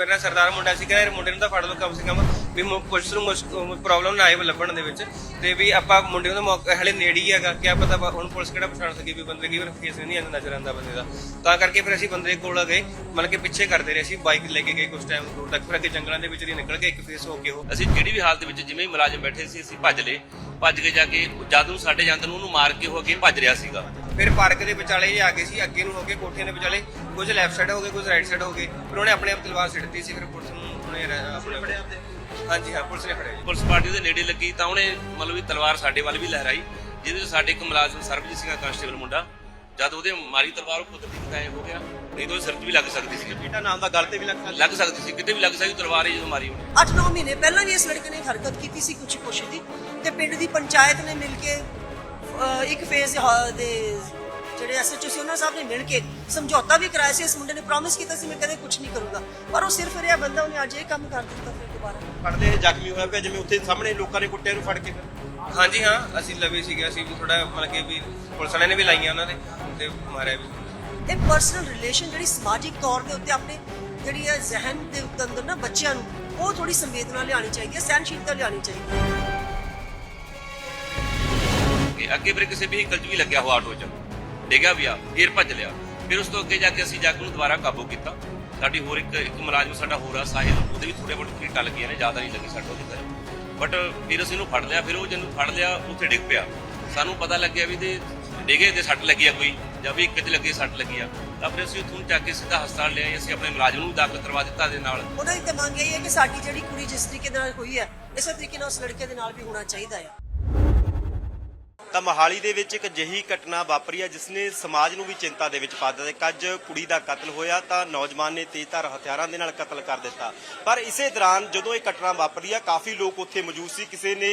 ਮੇਰਾ ਸਰਦਾਰ ਮੁੰਡਾ ਸੀ, ਕਹਿੰਦਾ ਮੁੰਡੇ ਨੂੰ ਤਾਂ ਫੜ ਲਓ ਕਮ ਸੇ ਕਮ, ਵੀ ਮੁ- ਪੁਲਿਸ ਨੂੰ ਪ੍ਰੋਬਲਮ ਨਾ ਆਏ ਲੱਭਣ ਦੇ ਵਿੱਚ। ਤੇ ਵੀ ਆਪਾਂ ਮੁੰਡੇ ਨੂੰ ਤਾਂ ਮੌਕਾ, ਹਲੇ ਨੇੜੇ ਹੀ ਹੈਗਾ, ਕਿਆ ਪਤਾ ਵਾ- ਹੁਣ ਪੁਲਿਸ ਕਿਹੜਾ ਪਛਾਣ ਸਕੇ ਵੀ ਬੰਦੇ ਕੀ ਵਾਰ ਫੇਸ ਨਹੀਂ ਆਉਂਦਾ ਨਜ਼ਰ ਆਉਂਦਾ ਬੰਦੇ ਦਾ। ਤਾਂ ਕਰਕੇ ਫਿਰ ਅਸੀਂ ਬੰਦੇ ਕੋਲ ਗਏ, ਮਤਲਬ ਕਿ ਪਿੱਛੇ ਕਰਦੇ ਰਹੇ ਅਸੀਂ ਬਾਈਕ ਲੈ ਕੇ ਗਏ ਕੁਝ ਟਾਈਮ ਦੂਰ ਤੱਕ। ਫਿਰ ਅੱਗੇ ਜੰਗਲਾਂ ਦੇ ਵਿੱਚ ਦੀ ਨਿਕਲ ਕੇ ਇੱਕ ਫੇਸ ਹੋ ਕੇ ਉਹ। ਅਸੀਂ ਜਿਹੜੀ ਵੀ ਹਾਲਤ ਵਿੱਚ ਜਿਵੇਂ ਹੀ ਮੁਲਾਜ਼ਮ ਬੈਠੇ ਸੀ, ਅਸੀਂ ਭੱਜ ਲਏ। ਭੱਜ ਕੇ ਜਾ ਕੇ ਜਦ ਨੂੰ ਸਾਡੇ ਜਾਂਦੇ ਨੂੰ ਉਹਨੂੰ ਮਾਰ ਕੇ ਉਹ ਅੱਗੇ ਭੱਜ ਰਿਹਾ ਸੀਗਾ। ਫਿਰ ਪਾਰਕ ਦੇ ਵਿਚਾਲੇ ਹੀ ਆ ਗਏ ਸੀ ਅੱਗੇ ਨੂੰ ਹੋ ਕੇ ਕੋਠੀਆਂ ਦੇ ਵਿਚਾਲੇ। ਕੁਝ ਲੈਫਟ ਸਾਈਡ ਹੋ ਗਏ ਕੁਝ ਰਾਈਟ ਸਾਈਡ ਹੋ ਗਏ। ਫਿਰ ਉਹਨੇ ਆਪਣੇ ਆਪ ਤਲਵਾਰ ਸਿੱਟਤੀ ਸੀ ਫਿਰ ਪੁਲਿਸ ਨੂੰ ਉਹਨੇ ਰ- ਆਪਣੇ ਫੜਿਆ ਹਾਂਜੀ ਹਾਂ ਪੁਲਿਸ ਨੇ ਫੜਿਆ ਜੀ। ਪੁਲਿਸ ਪਾਰਟੀ ਦੇ ਨੇੜੇ ਲੱਗੀ ਤਾਂ ਉਹਨੇ ਮਤਲਬ ਵੀ ਤਲਵਾਰ ਸਾਡੇ ਵੱਲ ਵੀ ਲਹਿਰਾਈ ਜਿਹਦੇ ਵਿੱਚ ਸਾਡੇ ਇੱਕ ਮੁਲਾਜ਼ਮ ਸਰਬਜੀਤ ਸਿੰਘ ਕਾਂਸਟੇਬਲ ਮੁੰਡਾ। ਜਦ ਉਹਦੇ ਮਾਰੀ ਤਲਵਾਰ ਉਹ ਕੁਦਰਤੀ ਗਾਇਬ ਹੋ ਗਿਆ। ਨਹੀਂ ਤਾਂ ਸਿਰ 'ਚ ਵੀ ਲੱਗ ਸਕਦੀ ਸੀ। ਬੀਟਾ ਨਾਮ ਦਾ ਗੱਲ ਤੇ ਵੀ ਲੱਗ ਸਕਦਾ ਲੱਗ ਸਕਦੀ ਸੀ ਕਿਤੇ ਵੀ ਲੱਗ ਸਕਦੀ ਤਲਵਾਰ ਹੀ ਜਦੋਂ ਮਾਰੀ ਉਹਨੇ। 8-9 ਮਹੀਨੇ ਪਹਿਲਾਂ ਵੀ ਇਸ ਲੜਕੇ ਨੇ ਹਰਕਤ ਕੀਤੀ ਸੀ ਕੁਛ ਕੁਛ ਦੀ। ਤੇ ਪਿੰਡ ਦੀ ਪੰਚਾਇਤ ਨੇ ਮਿਲ ਕੇ ਇੱਕ ਫੇਜ਼ ਦੇ ਜਿਹੜੇ ਐਸਐਚਓ ਸੀ ਉਹਨਾਂ ਸਾਹਿਬ ਨੇ ਮਿਲ ਕੇ ਸਮਝੌਤਾ ਵੀ ਕਰਾਇਆ ਸੀ ਇਸ ਮੁੰਡੇ ਨੇ ਪ੍ਰੋਮਿਸ ਕੀਤਾ ਸੀ ਮੈਂ ਕਦੇ ਕੁਝ ਨਹੀਂ ਕਰੂੰਗਾ। ਪਰ ਉਹ ਸਿਰਫ ਰਿਹਾ ਬੰਦਾ ਉਹਨੇ ਅੱਜ ਇਹ ਕੰਮ ਕਰ ਦਿੱਤਾ ਫਿਰ ਦੁਬਾਰਾ। ਫੜਦੇ ਜ਼ਖਮੀ ਹੋਇਆ ਪਿਆ ਜਿਵੇਂ ਉੱਥੇ ਸਾਹਮਣੇ ਲੋਕਾਂ ਨੇ ਕੁੱਟਿਆ ਨੂੰ ਫੜ ਕੇ। ਹਾਂਜੀ ਹਾਂ ਅਸੀਂ ਲਵੇ ਸੀਗੇ ਅਸੀਂ ਵੀ ਥੋੜਾ ਮਤਲਬ ਕਿ ਵੀ ਪੁਲਿਸ ਵਾਲਿਆਂ ਨੇ ਵੀ ਲਾਈਆਂ ਉਹਨਾਂ ਦੇ ਤੇ ਮਾਰਿਆ ਵੀ। ਇਹ ਪਰਸਨਲ ਰਿਲੇਸ਼ਨ ਜਿਹੜੀ ਸਮਾਜਿਕ ਤੌਰ ਦੇ ਉੱਤੇ ਆਪਣੇ ਜਿਹੜੀ ਹੈ ਜ਼ਿਹਨ ਦੇ ਉੱਤੇ ਅੰਦਰ ਨਾ ਬੱਚਿਆਂ ਨੂੰ ਉਹ ਥੋੜੀ ਸੰਵੇਦਨਾ ਲਿਆਉਣੀ ਚਾਹੀਦੀ ਹੈ ਸਹਿਨਸ਼ੀਲਤਾ ਲਿਆਉਣੀ ਚਾਹੀਦੀ ਹੈ। ਕਿ ਅੱਗੇ ਫਿਰ ਕਿਸੇ ਵਹੀਕਲ 'ਚ ਵੀ ਲੱਗਿਆ ਹੋਇਆ ਆਟੋ 'ਚ। ਡਿੱਗਿਆ ਵੀ ਆ, ਫਿਰ ਭੱਜ ਲਿਆ। ਫਿਰ ਉਸ ਤੋਂ ਅੱਗੇ ਜਾ ਕੇ ਅਸੀਂ ਜਾ ਕੇ ਦੁਬਾਰਾ ਕਾਬੂ ਕੀਤਾ। ਸਾਡੀ ਹੋਰ ਇੱਕ ਇੱਕ ਮੁਲਾਜ਼ਮ ਸਾਡਾ ਹੋਰ ਆ, ਸਾਹਿਲ, ਉਹਦੇ ਵੀ ਥੋੜੇ ਬਹੁਤ ਕੀਟਾਂ ਲੱਗੀਆਂ ਨੇ, ਜ਼ਿਆਦਾ ਨਹੀਂ ਲੱਗੀ ਸਾਡਾ ਉਹਦੇ ਤੇ ਬਟ ਫਿਰ ਅਸੀਂ ਉਹਨੂੰ ਫੜ ਲਿਆ, ਫਿਰ ਉਹ ਜਦੋਂ ਫੜ ਲਿਆ, ਉੱਥੇ ਡਿੱਗ ਪਿਆ। ਸਾਨੂੰ ਪਤਾ ਲੱਗਿਆ ਵੀ ਤੇ ਡਿੱਗੇ ਤੇ ਸੱਟ ਲੱਗੀ ਆ ਕੋਈ, ਜਾਂ ਵੀ ਇੱਕ ਤੇ ਲੱਗੀ ਸੱਟ ਲੱਗੀ ਆ। ਤਾਂ ਫਿਰ ਅਸੀਂ ਉੱਥੋਂ ਚੱਕ ਕੇ ਸਿੱਧਾ ਹਸਪਤਾਲ ਲਿਆਏ, ਅਸੀਂ ਆਪਣੇ ਮੁਲਾਜ਼ਮ ਨੂੰ ਦਾਖਲ ਕਰਵਾ ਦਿੱਤਾ ਦੇ ਨਾਲ। ਉਹਨਾਂ ਦੀ ਤਾਂ ਮੰਗ ਇਹ ਹੈ ਕਿ ਸਾਡੀ ਜਿਹੜੀ ਕੁੜੀ ਜਿਸ ਤਰੀਕੇ ਨਾਲ ਹੋਈ ਹੈ, ਇਸੇ ਤਰੀਕੇ ਨਾਲ ਉਸ ਲੜਕੇ ਦੇ ਨਾਲ ਵੀ ਹੋਣਾ ਚਾਹੀਦਾ ਹੈ। ਤਾਂ ਮੋਹਾਲੀ ਦੇ ਵਿੱਚ ਇੱਕ ਅਜਿਹੀ ਘਟਨਾ ਵਾਪਰੀ ਹੈ ਜਿਸ ਨੇ ਸਮਾਜ ਨੂੰ ਵੀ ਚਿੰਤਾ ਦੇ ਵਿੱਚ ਪਾ ਦਿੱਤਾ ਕੱਜ ਕੁੜੀ ਦਾ ਕਤਲ ਹੋਇਆ, ਤਾਂ ਨੌਜਵਾਨ ਨੇ ਤੇਜ਼ਧਾਰ ਹਥਿਆਰਾਂ ਦੇ ਨਾਲ ਕਤਲ ਕਰ ਦਿੱਤਾ। ਪਰ ਇਸੇ ਦੌਰਾਨ ਜਦੋਂ ਇਹ ਘਟਨਾ ਵਾਪਰੀ ਆ, ਕਾਫੀ ਲੋਕ ਉੱਥੇ ਮੌਜੂਦ ਸੀ, ਕਿਸੇ ਨੇ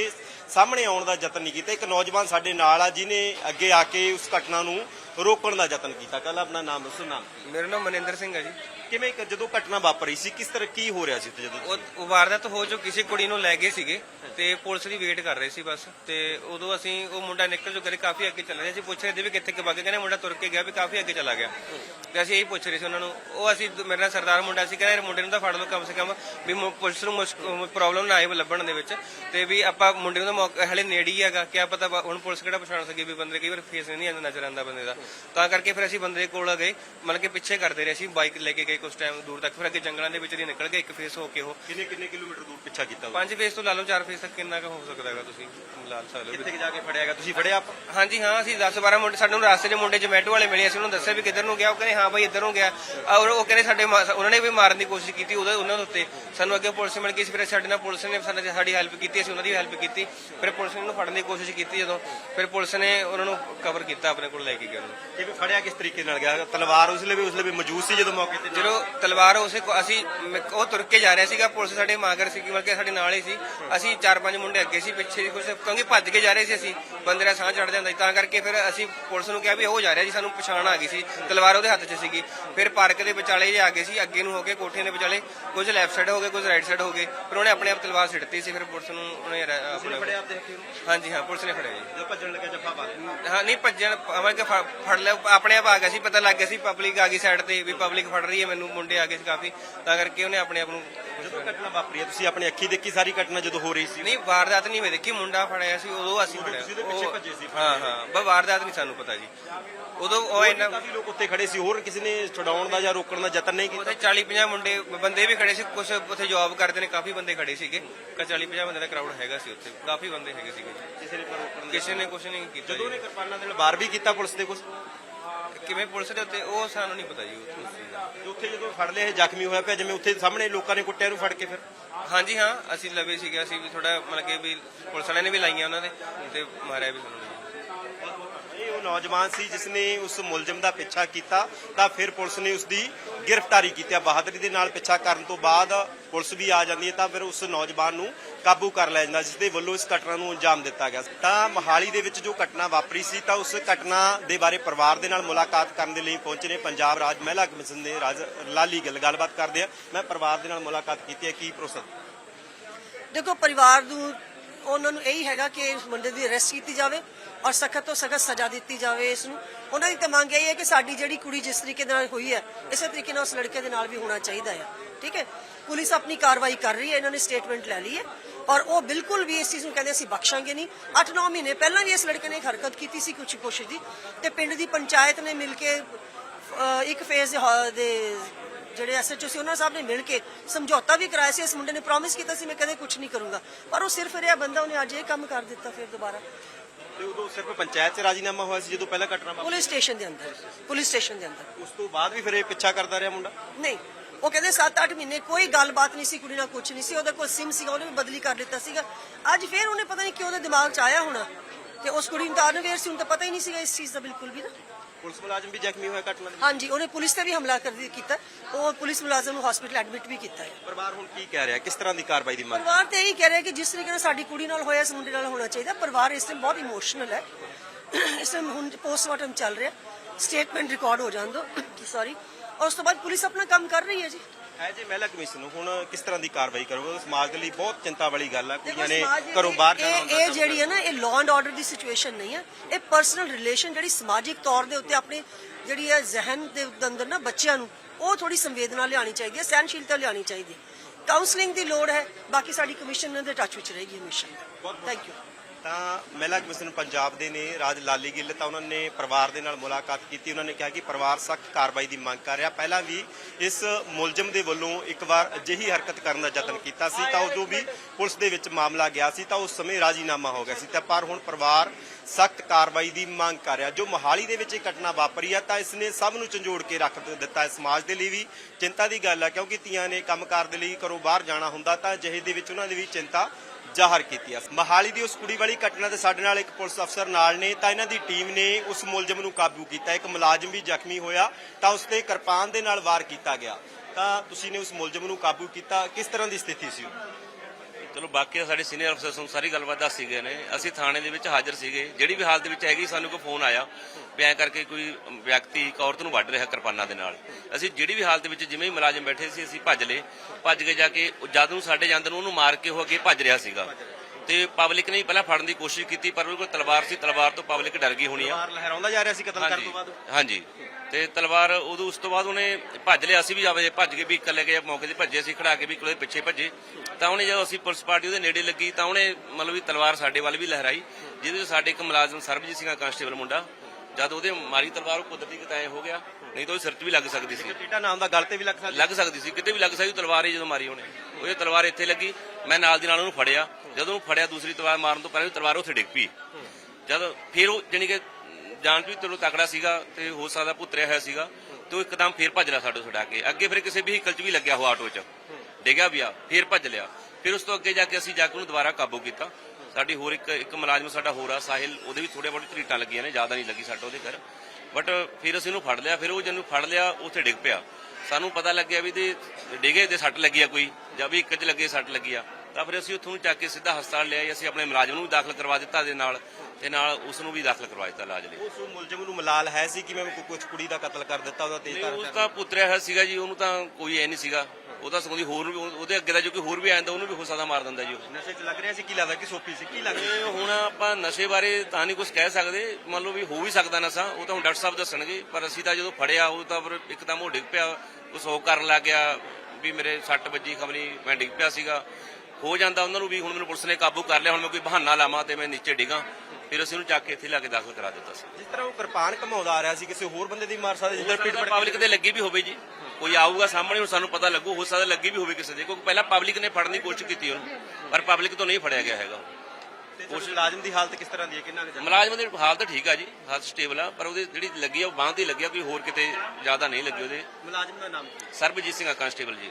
ਸਾਹਮਣੇ ਆਉਣ ਦਾ ਯਤਨ ਨਹੀਂ ਕੀਤਾ। ਇੱਕ ਨੌਜਵਾਨ ਸਾਡੇ ਨਾਲ ਆ ਜਿਨੇ ਅੱਗੇ ਆ ਕੇ ਉਸ ਘਟਨਾ ਨੂੰ ਰੋਕਣ ਦਾ ਯਤਨ ਕੀਤਾ। ਕੱਲ ਆਪਣਾ ਨਾਮ ਦੱਸੋ, ਨਾਮ ਮੇਰਾ ਨਾਮ ਮਨਿੰਦਰ ਸਿੰਘ ਹੈ ਜੀ। ਕਿਵੇਂ ਇੱਕ ਜਦੋਂ ਘਟਨਾ ਵਾਪਰੀ ਸੀ, ਕਿਸ ਤਰ੍ਹਾਂ ਕੀ ਹੋ ਰਿਹਾ ਸੀ ਉੱਥੇ ਜਦੋਂ ਉਹ ਉਹ ਵਾਰਦਾਤ ਹੋ ਜੋ ਕਿਸੇ ਕੁੜੀ ਨੂੰ ਲੈ ਗਏ ਸੀਗੇ ਤੇ ਪੁਲਿਸ ਦੀ ਵੇਟ ਕਰ ਰਹੇ ਸੀ ਬਸ। ਤੇ ਉਦੋਂ ਅਸੀਂ, ਉਹ ਮੁੰਡਾ ਨਿਕਲ ਜੋ ਕਰੇ ਕਾਫੀ ਅੱਗੇ ਚੱਲ ਰਿਹਾ ਸੀ। ਪੁੱਛ ਰਹੇ ਸੀ ਵੀ ਕਿੱਥੇ ਕਿ ਵਗ ਕਹਿੰਦੇ ਮੁੰਡਾ ਤੁਰ ਕੇ ਗਿਆ ਵੀ ਕਾਫੀ ਅੱਗੇ ਚਲਾ ਗਿਆ। ਤੇ ਅਸੀਂ ਇਹੀ ਪੁੱਛ ਰਹੇ ਸੀ ਉਹਨਾਂ ਨੂੰ। ਉਹ ਅਸੀਂ ਮੇਰੇ ਨਾਲ ਸਰਦਾਰ ਮੁੰਡਾ ਸੀ, ਕਹਿੰਦੇ ਮੁੰਡੇ ਨੂੰ ਤਾਂ ਫੜ ਲਓ ਕਮ ਸੇ ਕਮ ਵੀ ਮੁ- ਪੁਲਿਸ ਨੂੰ ਪ੍ਰੋਬਲਮ ਨਾ ਆਏ ਲੱਭਣ ਦੇ ਵਿੱਚ। ਤੇ ਵੀ ਆਪਾਂ ਮੁੰਡੇ ਨੂੰ ਤਾਂ ਮੌਕਾ ਹਲੇ ਨੇੜੇ ਹੀ ਹੈਗਾ ਕਿਆ ਪਤਾ ਵਾ- ਹੁਣ ਪੁਲਿਸ ਕਿਹੜਾ ਪਛਾਣ ਸਕੇ ਵੀ ਬੰਦੇ ਕਈ ਵਾਰ ਫੇਸ ਨਹੀਂ ਆਉਂਦਾ, ਨਜ਼ਰ ਆਉਂਦਾ ਬੰਦੇ ਦਾ। ਤਾਂ ਕਰਕੇ ਫਿਰ ਅਸੀਂ ਬੰਦੇ ਕੋਲ ਗਏ, ਮਤਲਬ ਕਿ ਪਿੱਛੇ ਕਰਦੇ ਰਹੇ ਅਸੀਂ ਬਾਈਕ ਲੈ ਕੇ ਗਏ ਕੁਝ ਟਾਈਮ ਦੂਰ ਤੱਕ ਫਿਰ ਅੱਗੇ ਜੰਗਲਾਂ ਦੇ ਵਿੱਚ ਦੀ ਨਿਕਲ ਕੇ ਇੱਕ ਫੇਸ ਹੋ ਕੇ ਉਹ। ਕਿੰਨੇ ਕਿੰਨੇ ਕਿਲੋਮੀਟਰ ਦੂਰ ਪਿੱਛਾ ਕੀਤਾ ਪੰਜ ਫੇਸ ਤੋਂ ਲਾ ਲਓ ਚਾਰ ਫੇਸ ਤੱਕ ਕਿੰਨਾ ਕੁ ਹੋ ਸਕਦਾ ਹੈਗਾ ਤੁਸੀਂ ਲਾ ਸਕਦੇ ਹੋ। ਕਿੱਥੇ ਕੁ ਜਾ ਕੇ ਫੜਿਆ ਗਿਆ ਤੁਸੀਂ ਫੜਿਆ ਆਪ? ਹਾਂਜੀ ਹਾਂ ਅਸੀਂ 10 12 ਮੁੰਡੇ ਸਾਨੂੰ ਰਾਸਤੇ 'ਚ ਮੁੰਡੇ ਜਮੈਟੋ ਵਾਲੇ ਮਿਲੇ ਅਸੀਂ ਉਹਨੂੰ ਦੱਸਿਆ ਵੀ ਕਿੱਧਰ ਨੂੰ ਗਿਆ ਉਹ ਕਹਿੰਦੇ ਹਾਂ ਬਾਈ ਇੱਧਰ ਨੂੰ ਗਿਆ। ਔਰ ਉਹ ਕਹਿੰਦੇ ਸਾਡੇ ਮਾ- ਉਹਨਾਂ ਨੇ ਵੀ ਮਾਰਨ ਦੀ ਕੋਸ਼ਿਸ਼ ਕੀਤੀ ਉਹਦੇ ਉਹਨਾਂ ਦੇ ਉੱਤੇ। ਸਾਨੂੰ ਅੱਗੇ ਪੁਲਿਸ ਮਿਲ ਗਈ ਸੀ ਫਿਰ ਸਾਡੇ ਨਾਲ ਪੁਲਿਸ ਨੇ ਸਾਡੇ ਸਾਡੀ ਹੈਲਪ ਕੀਤੀ ਅਸੀਂ ਉਹਨਾਂ ਦੀ ਹੈਲਪ ਕੀਤੀ। ਫਿਰ ਪੁਲਿਸ ਨੇ ਉਹਨੂੰ ਫੜਨ ਦੀ ਕੋਸ਼ਿਸ਼ ਕੀਤੀ ਜਦੋਂ। ਫਿਰ ਪੁਲਿਸ ਨੇ ਉਹਨਾਂ ਨੂੰ ਕਵਰ ਕੀਤਾ ਆਪਣੇ ਕੋਲ ਲੈ ਕੇ ਗਿਆ ਉਹਨੂੰ। ਕਿਵੇਂ ਫੜਿਆ ਕਿਸ ਤਰੀਕੇ ਨਾਲ ਗਿਆ? ਤਲਵਾਰ ਉਸ ਲਈ ਵੀ ਉਸ ਲਈ ਵੀ ਮੌਜੂਦ ਸੀ ਜਦੋਂ ਮੌਕੇ ਤੇ? ਜਦੋਂ ਤਲਵਾਰ ਉਸੇ ਕੋ- ਅਸੀਂ ਮ- ਉਹ ਤੁਰ ਕੇ ਜਾ ਰਿਹਾ ਸੀਗਾ ਪੁਲਿਸ ਸਾਡੇ ਮਾਗਰ ਸੀ ਬਲਕਿ ਸਾਡੇ ਨਾਲ ਹੀ ਸੀ। ਅਸੀਂ ਚਾਰ ਪੰਜ ਮੁੰਡੇ ਅੱਗੇ ਸੀ ਪਿੱਛੇ ਸੀ ਕੁਝ ਕਿਉਂਕਿ ਭੱਜ ਕੇ ਜਾ ਰਹੇ ਸੀ ਅਸੀਂ। ਬੰਦੇ ਦਾ ਸਾਹ ਚੜ ਜਾਂਦਾ ਸੀ। ਤਾਂ ਕਰਕੇ ਫਿਰ ਅਸੀਂ ਪੁਲਿਸ ਨੂੰ ਕਿਹਾ ਵੀ ਉਹ ਜਾ ਰਿਹਾ ਜੀ ਸਾਨੂੰ ਪਛਾਣ ਆ ਗਈ ਸੀ। ਤਲਵਾਰ ਉਹਦੇ ਹੱਥ 'ਚ ਸੀਗੀ। ਫਿਰ ਪਾਰਕ ਦੇ ਵਿਚਾਲੇ ਜੇ ਆ ਗਏ ਸੀ ਅੱਗੇ ਨੂੰ ਹੋ ਕੇ ਕੋਠੀਆਂ ਦੇ ਵਿਚਾਲੇ ਕੁਝ ਲੈਫਟ ਸਾਈਡ ਹੋ ਗਏ ਕੁਝ ਰਾਈਟ ਸਾਈਡ ਹੋ ਗਏ। ਫਿਰ ਉਹਨੇ ਆਪਣੇ ਆਪ ਤਲਵਾਰ ਸਿੱਟਤੀ ਸੀ ਫਿਰ ਪੁਲਿਸ ਨੂੰ ਉਹਨੇ ਰ- ਆਪਣੇ ਫੜਿਆ ਆਪਦੇ ਹੱਥੀਂ ਹਾਂਜੀ ਹਾਂ ਪੁਲਿਸ ਨੇ ਫੜਿਆ ਜੀ। ਜਦੋਂ ਭੱਜਣ ਲੱਗਾ ਜੱਫਾ ਪਾ ਲਿਆ। ਹਾਂ ਨਹੀਂ ਭੱਜਣ ਅਮਰ ਕੇ ਫੜ ਲਿਆ ਆਪਣੇ ਆਪ ਆ ਗਿਆ ਸੀ ਪਤਾ ਲੱਗ ਗਿਆ ਸੀ ਪਬਲਿਕ ਆ ਗਈ ਸਾਈਡ ਤੇ ਵੀ ਪਬਲਿਕ ਫੜ ਰਹੀ ਹੈ ਮੈਨੂੰ। ਮੁੰਡੇ ਆ ਗਏ ਸੀ ਕਾਫੀ ਤਾਂ ਕਰਕੇ ਉਹਨੇ ਆਪਣੇ ਆਪ ਨੂੰ ਜਦੋਂ ਘਟਨਾ ਵਾਪਰੀ ਹੈ ਤੁਸੀਂ ਆਪਣੀ ਅੱਖੀ ਦੇਖੀ ਸਾਰੀ ਘਟਨਾ ਜਦੋਂ ਹੋ ਰਹੀ ਸੀ? ਨਹੀਂ ਵਾਰਦਾਤ ਨਹੀਂ ਮੈਂ ਦੇਖੀ ਮੁੰਡਾ ਫੜਿਆ ਸੀ ਉਦੋਂ ਅਸੀਂ ਫੜਿਆ ਤੁਸੀਂ ਉਹਦੇ ਪਿੱਛੇ ਉਹ- ਭੱਜੇ ਸੀ। ਹਾਂ ਹਾਂ ਬਸ ਵਾਰਦਾਤ ਨਹੀਂ ਸਾਨੂੰ ਪਤਾ ਜੀ। ਉਦੋਂ ਉਹ ਇੰਨਾ ਕਾਫੀ ਲੋਕ ਉੱਥੇ ਖੜੇ ਸੀ ਹੋਰ ਕਿਸੇ ਨੇ ਛਡਾਉਣ ਦਾ ਜਾਂ ਰੋਕਣ ਦਾ ਯਤਨ ਨਹੀਂ ਕੀਤਾ? ਉਹਦੇ 40 50 ਮੁੰਡੇ ਬੰਦੇ ਵੀ ਖੜੇ ਸੀ ਕੁਝ ਉੱਥੇ ਜੌਬ ਕਰਦੇ ਨੇ ਕਾਫੀ ਬੰਦੇ ਖੜੇ ਸੀਗੇ। ਕਾ 40 50 ਬੰਦੇ ਦਾ ਕਰਾਊਡ ਹੈਗਾ ਸੀ ਉੱਥੇ ਕਾਫੀ ਬੰਦੇ ਹੈਗੇ ਸੀਗੇ। ਕਿਸੇ ਨੇ ਪਰ ਰੋਕਣ ਦਾ ਕਿਸੇ ਨੇ ਕੁਝ ਨਹੀਂ ਕੀਤਾ? ਜਦੋਂ ਜੀ। ਉਹਨੇ ਕਿਰਪਾਨਾਂ ਦੇ ਨਾਲ ਵਾਰ ਵੀ ਕੀਤਾ ਪੁਲਿਸ ਦੇ ਕੁਝ ਕਿਵੇਂ ਪੁਲਿਸ ਦੇ ਉੱਤੇ ਉਹ ਸਾਨੂੰ ਨਹੀਂ ਪਤਾ ਜੀ ਉਸ ਚੀਜ਼ ਦਾ ਉੱਥੇ ਜਦੋਂ ਫੜ ਲਿਆ ਇਹ ਜ਼ਖਮੀ ਹੋਇਆ ਪਿਆ ਜਿਵੇਂ ਉੱਥੇ ਸਾਹਮਣੇ ਲੋਕਾਂ ਨੇ ਕੁੱਟਿਆ ਨੂੰ ਫੜ ਕੇ ਫਿਰ? ਹਾਂਜੀ ਹਾਂ ਅਸੀਂ ਲਵੇ ਸੀਗੇ ਅਸੀਂ ਵੀ ਥੋੜਾ ਮਤਲਬ ਕਿ ਵੀ ਪੁਲਿਸ ਵਾਲਿਆਂ ਨੇ ਵੀ ਲਾਈਆਂ ਉਹਨਾਂ ਦੇ ਤੇ ਮਾਰਿਆ ਵੀ ਸਾਨੂੰ ਉਹ ਨੌਜਵਾਨ ਸੀ ਜਿਸ ਨੇ ਉਸ ਮੁਲਜ਼ਮ ਦਾ ਪਿੱਛਾ ਕੀਤਾ, ਤਾਂ ਫਿਰ ਪੁਲਿਸ ਨੇ ਉਸ ਦੀ ਗ੍ਰਿਫਤਾਰੀ ਕੀਤੀ ਬਹਾਦਰੀ ਦੇ ਨਾਲ ਪਿੱਛਾ ਕਰਨ ਤੋਂ ਬਾਅਦ ਪੁਲਿਸ ਵੀ ਆ ਜਾਂਦੀ ਹੈ, ਤਾਂ ਫਿਰ ਉਸ ਨੌਜਵਾਨ ਨੂੰ ਕਾਬੂ ਕਰ ਲਿਆ ਜਾਂਦਾ ਜਿਸ ਦੇ ਵੱਲੋਂ ਇਸ ਘਟਨਾ ਨੂੰ ਅੰਜਾਮ ਦਿੱਤਾ ਗਿਆ ਤਾਂ ਮੋਹਾਲੀ ਦੇ ਵਿੱਚ ਜੋ ਘਟਨਾ ਵਾਪਰੀ ਸੀ, ਤਾਂ ਉਸ ਘਟਨਾ ਦੇ ਬਾਰੇ ਪਰਿਵਾਰ ਦੇ ਨਾਲ ਮੁਲਾਕਾਤ ਕਰਨ ਦੇ ਲਈ ਪਹੁੰਚੇ ਨੇ ਪੰਜਾਬ ਰਾਜ ਮਹਿਲਾ ਕਮਿਸ਼ਨ ਦੇ ਰਾਜ ਲਾਲੀ ਗੱਲ, ਗੱਲਬਾਤ ਕਰਦੇ ਆ। ਮੈਂ ਪਰਿਵਾਰ ਦੇ ਨਾਲ ਮੁਲਾਕਾਤ ਕੀਤੀ ਹੈ, ਕੀ ਪ੍ਰੋਸੈਸ? ਦੇਖੋ, ਪਰਿਵਾਰ ਨੂੰ, ਉਹਨਾਂ ਨੂੰ ਇਹੀ ਹੈਗਾ ਕਿ ਇਸ ਮੁੰਡੇ ਦੀ ਅਰੈਸਟ ਕੀਤੀ ਜਾਵੇ। ਔਰ ਸਖਤ ਤੋਂ ਸਖਤ ਸਜ਼ਾ ਦਿੱਤੀ ਜਾਵੇ ਇਸ ਨੂੰ ਉਹਨਾਂ ਦੀ ਤਾਂ ਮੰਗ ਇਹ ਹੈ ਕਿ ਸਾਡੀ ਜਿਹੜੀ ਕੁੜੀ ਜਿਸ ਤਰੀਕੇ ਨਾਲ ਹੋਈ ਹੈ ਇਸੇ ਤਰੀਕੇ ਨਾਲ ਉਸ ਲੜਕੇ ਦੇ ਨਾਲ ਵੀ ਹੋਣਾ ਚਾਹੀਦਾ ਹੈ। ਠੀਕ ਹੈ? ਪੁਲਿਸ ਆਪਣੀ ਕਾਰਵਾਈ ਕਰ ਰਹੀ ਹੈ ਇਹਨਾਂ ਨੇ ਸਟੇਟਮੈਂਟ ਲੈ ਲਈ ਹੈ। ਔਰ ਉਹ ਬਿਲਕੁਲ ਵੀ ਇਸ ਚੀਜ਼ ਨੂੰ ਕਹਿੰਦੇ ਅਸੀਂ ਬਖਸ਼ਾਂਗੇ ਨਹੀਂ। 8-9 ਮਹੀਨੇ ਪਹਿਲਾਂ ਵੀ ਇਸ ਲੜਕੇ ਨੇ ਹਰਕਤ ਕੀਤੀ ਸੀ ਕੁਛ ਕੁਛ ਦੀ। ਤੇ ਪਿੰਡ ਦੀ ਪੰਚਾਇਤ ਨੇ ਮਿਲ ਕੇ ਅਹ, ਇੱਕ ਫੇਜ਼ ਦੇ ਦੇ ਜਿਹੜੇ ਐਸਐਚਓ ਸੀ ਉਹਨਾਂ ਸਾਹਿਬ ਨੇ ਮਿਲ ਕੇ ਸਮਝੌਤਾ ਵੀ ਕਰਾਇਆ ਸੀ। ਇਸ ਮੁੰਡੇ ਨੇ ਪ੍ਰੋਮਿਸ ਕੀਤਾ ਸੀ ਮੈਂ ਕਦੇ ਕੁਝ ਨਹੀਂ ਕਰੂੰਗਾ। ਪਰ ਉਹ ਸਿਰਫ ਰਿਹਾ ਬੰਦਾ ਉਹਨੇ ਅੱਜ ਇਹ ਕੰਮ ਕਰ ਦਿੱਤਾ ਫਿਰ ਦੁਬਾਰਾ। ਤੇ ਉਦੋਂ ਸਿਰਫ ਪੰਚਾਇਤ 'ਚ ਰਾਜੀਨਾਮਾ ਹੋਇਆ ਸੀ ਜਦੋਂ ਪਹਿਲਾਂ ਘਟਨਾ ਵਾਪਰੀ? ਪੁਲਿਸ ਸਟੇਸ਼ਨ ਦੇ ਅੰਦਰ ਪੁਲਿਸ ਸਟੇਸ਼ਨ ਦੇ ਅੰਦਰ। ਉਸ ਤੋਂ ਬਾਅਦ ਵੀ ਫਿਰ ਇਹ ਪਿੱਛਾ ਕਰਦਾ ਰਿਹਾ ਮੁੰਡਾ? ਨਹੀਂ ਉਹ ਕਹਿੰਦੇ 7-8 ਮਹੀਨੇ ਕੋਈ ਗੱਲਬਾਤ ਨਹੀਂ ਸੀ ਕੁੜੀ ਨਾਲ ਕੁਝ ਨਹੀਂ ਸੀ ਉਹਦੇ ਕੋਲ ਸਿਮ ਸੀਗਾ ਉਹਨੇ ਵੀ ਬਦਲੀ ਕਰ ਲਿੱਤਾ ਸੀਗਾ। ਅੱਜ ਫੇਰ ਉਹਨੇ ਪਤਾ ਨਹੀਂ ਕਿਉਂ ਉਹਦੇ ਦਿਮਾਗ 'ਚ ਆਇਆ ਹੋਣਾ। ਕਿ ਉਸ ਕੁੜੀ ਨੂੰ ਤਾਂ ਅਨਵੇਅਰ ਸੀ ਉਹਨੂੰ ਤਾਂ ਪਤਾ ਹੀ ਨਹੀਂ ਸੀਗਾ ਇਸ ਚੀਜ਼ ਦਾ ਬਿਲਕੁਲ ਵੀ ਨਾ। ਪੁਲਿਸ ਮੁਲਾਜ਼ਮ ਵੀ ਜ਼ਖਮੀ ਹੋਇਆ ਘਟਨਾ ਦੇ ਵਿੱਚ। ਹਾਂਜੀ ਉਹਨੇ ਪੁਲਿਸ ਤੇ ਵੀ ਹਮਲਾ ਕਰ ਦਿੱਤਾ ਕੀਤਾ। ਉਹ ਪੁਲਿਸ ਮੁਲਾਜ਼ਮ ਨੂੰ ਹਸਪੀਟਲ ਐਡਮਿਟ ਵੀ ਕੀਤਾ ਹੈ। ਪਰਿਵਾਰ ਹੁਣ ਕੀ ਕਹਿ ਰਿਹਾ? ਕਿਸ ਤਰ੍ਹਾਂ ਦੀ ਕਾਰਵਾਈ ਦੀ ਮੰਗ? ਪਰਿਵਾਰ ਤੇ ਇਹੀ ਕਹਿ ਰਿਹਾ ਕਿ ਜਿਸ ਤਰੀਕੇ ਨਾਲ ਸਾਡੀ ਕੁੜੀ ਨਾਲ ਹੋਇਆ ਇਸ ਮੁੰਡੇ ਨਾਲ ਹੋਣਾ ਚਾਹੀਦਾ। ਪਰਿਵਾਰ ਇਸ ਟਾਈਮ ਬਹੁਤ ਇਮੋਸ਼ਨਲ ਹੈ। ਇਸ ਟਾਈਮ ਹੁਣ ਪੋਸਟਮਾਰਟਮ ਚੱਲ ਰਿਹਾ। ਸਟੇਟਮੈਂਟ ਰਿਕਾਰਡ ਹੋ ਜਾਣ ਦੋ। ਸੌਰੀ ਉਸ ਤੋਂ ਬਾਅਦ ਪੁਲਿਸ ਆਪਣਾ ਕੰਮ ਕਰ ਰਹੀ ਹੈ ਜੀ। ਐਜ ਏ ਮਹਿਲਾ ਕਮਿਸ਼ਨ ਹੁਣ ਕਿਸ ਤਰ੍ਹਾਂ ਦੀ ਕਾਰਵਾਈ ਕਰੋਗੇ? ਸਮਾਜ ਦੇ ਲਈ ਬਹੁਤ ਚਿੰਤਾ ਵਾਲੀ ਗੱਲ ਦੇਖੋ ਕੁੜੀਆਂ ਨੇ ਘਰੋਂ ਬਾਹਰ ਜਾਣਾ ਹੁੰਦਾ ਇਹ ਜਿਹੜੀ ਹੈ ਨਾ ਇਹ ਲਾਅ ਐਂਡ ਆਰਡਰ ਦੀ ਸਿਚੁਏਸ਼ਨ ਨਹੀਂ ਹੈ ਇਹ ਪਰਸਨਲ ਰਿਲੇਸ਼ਨ ਜਿਹੜੀ ਸਮਾਜਿਕ ਤੌਰ ਦੇ ਉੱਤੇ ਆਪਣੀ ਜਿਹੜੀ ਹੈ ਜ਼ਿਹਨ ਦੇ ਅੰਦਰ ਨਾ ਬੱਚਿਆਂ ਨੂੰ ਉਹ ਥੋੜੀ ਸੰਵੇਦਨਾ ਲਿਆਣੀ ਚਾਹੀਦੀ ਹੈ ਸਹਿਨਸ਼ੀਲਤਾ ਲਿਆਣੀ ਚਾਹੀਦੀ ਹੈ। ਕਾਉਂਸਲਿੰਗ ਦੀ ਲੋੜ ਹੈ। ਬਾਕੀ ਸਾਡੀ ਕਮਿਸ਼ਨ ਦੇ ਟੱਚ ਵਿੱਚ ਰਹੇਗੀ ਹਮੇਸ਼ਾ ਥੈਂਕ ਯੂ ਤਾਂ ਮਹਿਲਾ ਕਮਿਸ਼ਨ ਪੰਜਾਬ ਦੇ ਨੇ, ਰਾਜ ਲਾਲੀ ਗਿੱਲ, ਤਾਂ ਉਹਨਾਂ ਨੇ ਪਰਿਵਾਰ ਦੇ ਨਾਲ ਮੁਲਾਕਾਤ ਕੀਤੀ। ਉਹਨਾਂ ਨੇ ਕਿਹਾ ਕਿ ਪਰਿਵਾਰ ਸਖਤ ਕਾਰਵਾਈ ਦੀ ਮੰਗ ਕਰ ਰਿਹਾ। ਪਹਿਲਾਂ ਵੀ ਇਸ ਮੁਲਜ਼ਮ ਦੇ ਵੱਲੋਂ ਇੱਕ ਵਾਰ ਅਜਿਹੀ ਹਰਕਤ ਕਰਨ ਦਾ ਯਤਨ ਕੀਤਾ ਸੀ, ਤਾਂ ਉਦੋਂ ਵੀ ਪੁਲਿਸ ਦੇ ਵਿੱਚ ਮਾਮਲਾ ਗਿਆ ਸੀ, ਤਾਂ ਉਸ ਸਮੇਂ ਰਾਜੀਨਾਮਾ ਹੋ ਗਿਆ ਸੀ। ਤਾਂ ਪਰ ਹੁਣ ਪਰਿਵਾਰ ਸਖਤ ਕਾਰਵਾਈ ਦੀ ਮੰਗ ਕਰ ਰਿਹਾ। ਜੋ ਮੋਹਾਲੀ ਦੇ ਵਿੱਚ ਇਹ ਘਟਨਾ ਵਾਪਰੀ ਆ, ਤਾਂ ਇਸ ਨੇ ਸਭ ਨੂੰ ਝੰਜੋੜ ਕੇ ਰੱਖ ਦਿੱਤਾ ਹੈ ਸਮਾਜ ਦੇ ਲਈ ਵੀ ਚਿੰਤਾ ਦੀ ਗੱਲ ਆ, ਕਿਉਂਕਿ ਧੀਆਂ ਨੇ ਕੰਮਕਾਰ ਦੇ ਲਈ ਘਰੋਂ ਬਾਹਰ ਜਾਣਾ ਹੁੰਦਾ, ਤਾਂ ਅਜਿਹੇ ਦੇ ਵਿੱਚ ਉਹਨਾਂ ਦੀ ਵੀ ਚਿੰਤਾ ਜ਼ਾਹਰ ਕੀਤੀ ਆ। ਮਹਾਲੀ ਦੀ ਉਸ ਕੁੜੀ ਵਾਲੀ ਘਟਨਾ ਤੇ ਸਾਡੇ ਨਾਲ ਇੱਕ ਪੁਲਿਸ ਅਫਸਰ ਨਾਲ ਨੇ, ਤਾਂ ਇਹਨਾਂ ਦੀ ਟੀਮ ਨੇ ਉਸ ਮੁਲਜ਼ਮ ਨੂੰ ਕਾਬੂ ਕੀਤਾ। ਇੱਕ ਮੁਲਾਜ਼ਮ ਵੀ ਜ਼ਖਮੀ ਹੋਇਆ, ਤਾਂ ਉਸ ਤੇ ਕਿਰਪਾਨ ਦੇ ਨਾਲ ਵਾਰ ਕੀਤਾ ਗਿਆ। ਤਾਂ ਤੁਸੀਂ ਨੇ ਉਸ ਮੁਲਜ਼ਮ ਨੂੰ ਕਾਬੂ ਕੀਤਾ। ਕਿਸ ਤਰ੍ਹਾਂ ਦੀ ਸਥਿਤੀ ਸੀ ਉਹ? ਚਲੋ ਬਾਕੀ ਸਾਡੇ ਸੀਨੀਅਰ ਅਫਸਰਸ ਨੂੰ ਸਾਰੀ ਗੱਲਬਾਤ ਦੱਸ ਗਏ ਨੇ। ਅਸੀਂ ਥਾਣੇ ਦੇ ਵਿੱਚ ਹਾਜ਼ਰ ਸੀਗੇ। ਜਿਹੜੀ ਵੀ ਹਾਲਤ ਵਿੱਚ ਹੈਗੀ ਸਾਨੂੰ ਕੋਈ ਫੋਨ ਆਇਆ ਵੀ ਐਂ ਕਰਕੇ ਕੋਈ ਵਿਅਕਤੀ ਇੱਕ ਔਰਤ ਨੂੰ ਵੱਢ ਰਿਹਾ ਕਿਰਪਾਨਾਂ ਦੇ ਨਾਲ। ਅਸੀਂ ਜਿਹੜੀ ਵੀ ਹਾਲਤ ਵਿੱਚ ਜਿਵੇਂ ਹੀ ਮੁਲਾਜ਼ਮ ਬੈਠੇ ਸੀ ਅਸੀਂ ਭੱਜ ਲਏ। ਭੱਜ ਕੇ ਜਾ ਕੇ ਉਹ ਜਦ ਨੂੰ ਸਾਡੇ ਜਾਂਦੇ ਨੂੰ ਉਹਨੂੰ ਮਾਰ ਕੇ ਉਹ ਅੱਗੇ ਭੱਜ ਰਿਹਾ ਸੀਗਾ। ਤੇ ਪਬਲਿਕ ਨੇ ਪਹਿਲਾਂ ਫੜਨ ਦੀ ਕੋਸ਼ਿਸ਼ ਕੀਤੀ ਪਰ ਉਹਦੇ ਕੋਲ ਤਲਵਾਰ ਸੀ। ਤਲਵਾਰ ਤੋਂ ਪਬਲਿਕ ਡਰ ਗਈ ਹੋਣੀ ਆ। ਵਾਰ ਲਹਿਰਾਉਂਦਾ ਜਾ ਰਿਹਾ ਸੀ ਕਤਲ ਕਰਨ ਹਾਂਜੀ। ਤੋਂ ਬਾਅਦ? ਹਾਂਜੀ। ਤੇ ਤਲਵਾਰ ਉਦੋਂ ਉਸ ਤੋਂ ਬਾਅਦ ਉਹਨੇ ਭੱਜ ਲਿਆ। ਅਸੀਂ ਵੀ ਜਾਵੇ ਭੱਜ ਕੇ ਵੀ ਇਕੱਲੇ ਗਏ ਮੌਕੇ ਤੇ ਭੱਜੇ। ਅਸੀਂ ਖੜਾ ਕੇ ਵੀ ਕੋਲੇ ਪਿੱਛੇ ਭੱਜੇ। ਤਾਂ ਉਹਨੇ ਜਦੋਂ ਅਸੀਂ ਪੁਲਿਸ ਪਾਰਟੀ ਉਹਦੇ ਨੇੜੇ ਲੱਗੀ ਤਾਂ ਉਹਨੇ ਮਤਲਬ ਵੀ ਤਲਵਾਰ ਸਾਡੇ ਵੱਲ ਵੀ ਲਹਿਰਾਈ ਜਿਹਦੇ ਵਿੱਚ ਸਾਡੇ ਇੱਕ ਮੁਲਾਜ਼ਮ ਸਰਬਜੀਤ ਸਿੰਘ ਕਾਂਸਟੇਬਲ ਮੁੰਡਾ ਜਦ ਉਹਦੇ ਮਾਰੀ ਤਲਵਾਰ ਉਹ ਕੁਦਰਤੀ ਕਿਤੇ ਐਂ ਹੋ ਗਿਆ ਨਹੀਂ ਤਾਂ ਉਹ ਸਿਰ 'ਚ ਵੀ ਲੱਗ ਸਕਦੀ ਸੀ। ਟੀਟਾ ਨਾਮ ਦਾ ਗਲ ਤੇ ਵੀ ਲੱਗ ਸਕਦਾ। ਲੱਗ ਸਕਦੀ ਸੀ ਕਿਤੇ ਵੀ ਲੱਗ ਸਕਦੀ ਤਲਵਾਰ ਹੀ ਜਦੋਂ ਮਾਰੀ ਉਹਨੇ। ਉਹ ਤਲਵਾਰ ਇੱਥੇ ਲੱਗੀ ਮੈਂ ਨਾਲ ਦੀ ਨਾਲ ਉਹਨੂੰ ਫੜਿਆ। ਜਦੋਂ ਉਹਨੂੰ ਫੜਿਆ ਦੂਸਰੀ ਤਲਵਾਰ ਮਾਰਨ ਤੋਂ ਪਹਿਲਾਂ ਤਲਵਾਰ ਉੱਥੇ ਡਿੱਗ ਪਈ। ਜਦ ਫਿਰ ਉਹ ਜਾਣੀ ਕਿ ਜਾਣ ਵੀ ਚਲੋ ਤਕੜਾ ਸੀਗਾ ਤੇ ਹੋ ਸਕਦਾ ਪੁੱਤਰਿਆ ਹੋਇਆ ਸੀਗਾ ਤੇ ਉਹ ਇੱਕਦਮ ਫੇਰ ਭੱਜ ਲਿਆ ਸਾਡੇ ਛੁਡਾ ਕੇ। ਅੱਗੇ ਫਿਰ ਕਿਸੇ ਵਹੀਕਲ 'ਚ ਵੀ ਲੱਗਿਆ ਹੋਇਆ ਆਟੋ 'ਚ। ਡਿੱਗਿਆ ਵੀ ਆ ਫੇਰ ਭੱਜ ਲਿਆ। ਫਿਰ ਉਸ ਤੋਂ ਅੱਗੇ ਜਾ ਕੇ ਅਸੀਂ ਜਾ ਕੇ ਉਹਨੂੰ ਦੁਬਾਰਾ ਕਾਬੂ ਕੀਤਾ। ਸਾਡੀ ਹੋਰ ਇੱਕ ਇੱਕ ਮੁਲਾਜ਼ਮ ਸਾਡਾ ਹੋਰ ਆ ਸਾਹਿਲ ਉਹਦੇ ਵੀ ਥੋੜੇ ਬਹੁਤ ਝਰੀਟਾਂ ਲੱਗੀਆਂ ਨੇ ਜ਼ਿਆਦਾ ਨਹੀਂ ਲੱਗੀ ਸਾਡੇ ਉਹਦੇ ਘਰ। ਬਟ ਫਿਰ ਅਸੀਂ ਉਹਨੂੰ ਫੜ ਲਿਆ ਫਿਰ ਉਹ ਜਿਹਨੂੰ ਫੜ ਲਿਆ ਉੱਥੇ ਡਿੱਗ ਪਿਆ। ਸਾਨੂੰ ਪਤਾ ਲੱਗਿਆ ਵੀ ਤੇ ਡਿਗੇ ਤੇ ਸੱਟ ਲੱਗੀ ਆ ਕੋਈ ਜਾਂ ਵੀ ਇੱਕ 'ਚ ਲੱਗੇ ਸੱਟ ਲੱਗੀ ਆ। ਤਾਂ ਫਿਰ ਅਸੀਂ ਉੱਥੋਂ ਚੱਕ ਕੇ ਸਿੱਧਾ ਹਸਪਤਾਲ ਲਿਆਏ ਅਸੀਂ ਆਪਣੇ ਮੁਲਾਜ਼ਮ ਨੂੰ ਵੀ ਦਾਖਲ ਕਰਵਾ ਦਿੱਤਾ ਦੇ ਨਾਲ ਤੇ ਨਾਲ ਉਸ ਨੂੰ ਵੀ ਦਾਖਲ ਕਰਵਾ ਦਿੱਤਾ ਇਲਾਜ ਲਈ। ਉਸ ਮੁਲਜ਼ਮ ਨੂੰ ਮਲਾਲ ਹੈ ਸੀ ਕਿ ਮੈਂ ਕੁਝ ਕੁੜੀ ਦਾ ਕਤਲ ਕਰ ਦਿੱਤਾ ਉਹਦਾ ਤੇਜ਼ ਧਾਰ ਉਸ ਦਾ ਪੁੱਤਰਿਆ ਹੋਇਆ ਸੀਗਾ ਜੀ ਉਹਨੂੰ ਤਾਂ ਕੋਈ ਐ ਨਹੀਂ ਸੀਗਾ। ਉਹ ਤਾਂ ਸਗੋਂ ਦੀ ਹੋਰ ਵੀ ਉਹਦੇ ਅੱਗੇ ਦਾ ਜੋ ਕੋਈ ਹੋਰ ਵੀ ਆਂਦਾ ਉਹਨੂੰ ਵੀ ਹੋ ਸਕਦਾ ਮਾਰ ਦਿੰਦਾ ਜੀ ਉਹ। ਨਸ਼ੇ 'ਚ ਲੱਗ ਰਿਹਾ ਸੀ ਕੀ ਲੱਗਦਾ ਕਿ ਸੋਪੀ ਸੀ ਕੀ ਲੱਗ ਰਿਹਾ ਇਹ ਹੁਣ ਆਪਾਂ ਨਸ਼ੇ ਬਾਰੇ ਤਾਂ ਨਹੀਂ ਕੁਝ ਕਹਿ ਸਕਦੇ ਮੰਨ ਲਓ ਵੀ ਹੋ ਵੀ ਸਕਦਾ ਨਸ਼ਾ ਉਹ ਤਾਂ ਹੁਣ ਡਾਕਟਰ ਸਾਹਿਬ ਦੱਸਣਗੇ ਪਰ ਅਸੀਂ ਤਾਂ ਜਦੋਂ ਫੜਿਆ ਉਹ ਤਾਂ ਫਿਰ ਇੱਕਦਮ ਉਹ ਡਿੱਗ ਪਿਆ ਉਹ ਸੌ ਕਰਨ ਲੱਗ ਗਿਆ ਵੀ ਮੇਰੇ ਸੱਟ ਵੱਜੀ ਖਬਰੀ ਮੈਂ ਡਿੱਗ ਪਿਆ ਸੀਗਾ। ਹੋ ਜਾਂਦਾ ਉਹਨਾਂ ਨੂੰ ਵੀ ਹੁਣ ਮੈਨੂੰ ਪੁਲਿਸ ਨੇ ਕਾਬੂ ਕਰ ਲਿਆ ਹੁਣ ਮੈਂ ਕੋਈ ਬਹਾਨਾ ਲਾਵਾਂ ਤੇ ਮੈਂ ਨੀਚੇ ਡਿੱਗਾ। ਫਿਰ ਅਸੀਂ ਉਹਨੂੰ ਚੱਕ ਕੇ ਇੱਥੇ ਲਾ ਕੇ ਦਾਖਲ ਕਰਾ ਦਿੱਤਾ ਸੀ। ਜਿਸ ਤਰ੍ਹਾਂ ਉਹ ਕਿਰਪਾਨ ਘਮਾਉਂਦਾ ਆ ਰਿਹਾ ਸੀ ਕਿਸੇ ਹੋਰ ਬੰਦੇ ਦੀ ਮਾਰ ਸਕਦੇ ਜਿੱਦਾਂ ਪੜ ਪਬਲਿਕ ਤੇ ਲੱਗੀ। ਵੀ ਹੋਵੇ ਜੀ। ਕੋਈ ਆਊਗਾ ਸਾਹਮਣੇ ਹੁਣ ਸਾਨੂੰ ਪਤਾ ਲੱਗੂ ਹੋ ਸਕਦਾ ਲੱਗੀ ਵੀ ਹੋਵੇ ਕਿਸੇ ਦੇ ਕਿਉਂਕਿ ਪਹਿਲਾਂ ਪਬਲਿਕ ਨੇ ਫੜਨ ਦੀ ਕੋਸ਼ਿਸ਼ ਕੀਤੀ ਉਹਨੂੰ ਪਰ ਪਬਲਿਕ ਤੋਂ ਨਹੀਂ ਫੜਿਆ ਗਿਆ ਹੈਗਾ ਉਸ ਮੁਲਾਜ਼ਮ ਦੀ ਹਾਲਤ ਕਿਸ ਤਰ੍ਹਾਂ ਦੀ ਹੈ? ਕਿੰਨਾ ਕੁ? ਮੁਲਾਜ਼ਮ ਦੀ ਹਾਲਤ ਠੀਕ ਆ ਜੀ ਹਾਲਤ ਸਟੇਬਲ ਆ ਪਰ ਉਹਦੀ ਜਿਹੜੀ ਲੱਗੀ ਆ ਉਹ ਬਾਂਹ ਤੇ ਲੱਗੀ ਆ ਕੋਈ ਹੋਰ ਕਿਤੇ ਜ਼ਿਆਦਾ ਨਹੀਂ ਲੱਗੀ ਉਹਦੇ। ਮੁਲਾਜ਼ਮ ਦਾ ਨਾਮ ਕੀ ਹੈ? ਸਰਬਜੀਤ ਸਿੰਘ ਆ ਕਾਂਸਟੇਬਲ ਜੀ।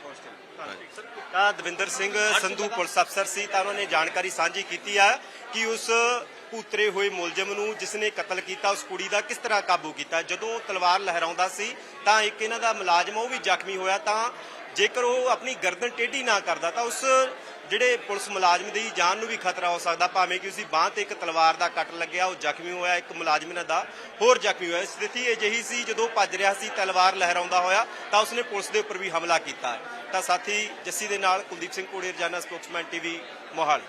ਤਾਂ ਦਵਿੰਦਰ ਸਿੰਘ ਸੰਧੂ ਪੁਲਿਸ ਅਫਸਰ ਸੀ ਤਾਂ ਉਹਨਾਂ ਨੇ ਜਾਣਕਾਰੀ ਸਾਂਝੀ ਕੀਤੀ ਆ ਕਿ ਉਸ ਉਤਰੇ ਹੋਏ ਮੁਲਜ਼ਮ ਨੂੰ ਜਿਸ ਨੇ ਕਤਲ ਕੀਤਾ, ਉਸ ਕੁੜੀ ਦਾ ਕਿਸ ਤਰ੍ਹਾਂ ਕਾਬੂ ਕੀਤਾ? ਜਦੋਂ ਤਲਵਾਰ ਲਹਿਰਾਉਂਦਾ ਸੀ, ਤਾਂ ਇੱਕ ਇਹਨਾਂ ਦਾ ਮੁਲਾਜ਼ਮ, ਉਹ ਵੀ ਜ਼ਖਮੀ ਹੋਇਆ, ਤਾਂ ਜੇਕਰ ਉਹ ਆਪਣੀ ਗਰਦਨ ਟੇਢੀ ਨਾ ਕਰਦਾ, ਤਾਂ ਉਸ ਜਿਹੜੇ ਪੁਲਿਸ ਮੁਲਾਜ਼ਮ ਦੀ ਜਾਨ ਨੂੰ ਵੀ ਖਤਰਾ ਹੋ ਸਕਦਾ, ਭਾਵੇਂ ਕਿ ਉਸਦੀ ਬਾਹ ਤੇ ਇੱਕ ਤਲਵਾਰ ਦਾ ਕੱਟ ਲੱਗਿਆ, ਉਹ ਜ਼ਖਮੀ ਹੋਇਆ, ਇੱਕ ਮੁਲਾਜ਼ਮ ਇਹਨਾਂ ਦਾ ਹੋਰ ਜ਼ਖਮੀ ਹੋਇਆ। ਸਥਿਤੀ ਅਜਿਹੀ ਸੀ, ਜਦੋਂ ਭੱਜ ਰਿਹਾ ਸੀ, ਤਲਵਾਰ ਲਹਿਰਾਉਂਦਾ ਹੋਇਆ, ਤਾਂ ਉਸਨੇ ਪੁਲਿਸ ਦੇ ਉੱਪਰ ਵੀ ਹਮਲਾ ਕੀਤਾ। ਤਾਂ ਸਾਥੀ ਜੱਸੀ ਦੇ ਨਾਲ ਕੁਲਦੀਪ ਸਿੰਘ ਕੋੜੇ ਰਜਾਨਾ ਸਪੋਕਸਮੈਨ ਟੀਵੀ, ਮੋਹਾਲੀ।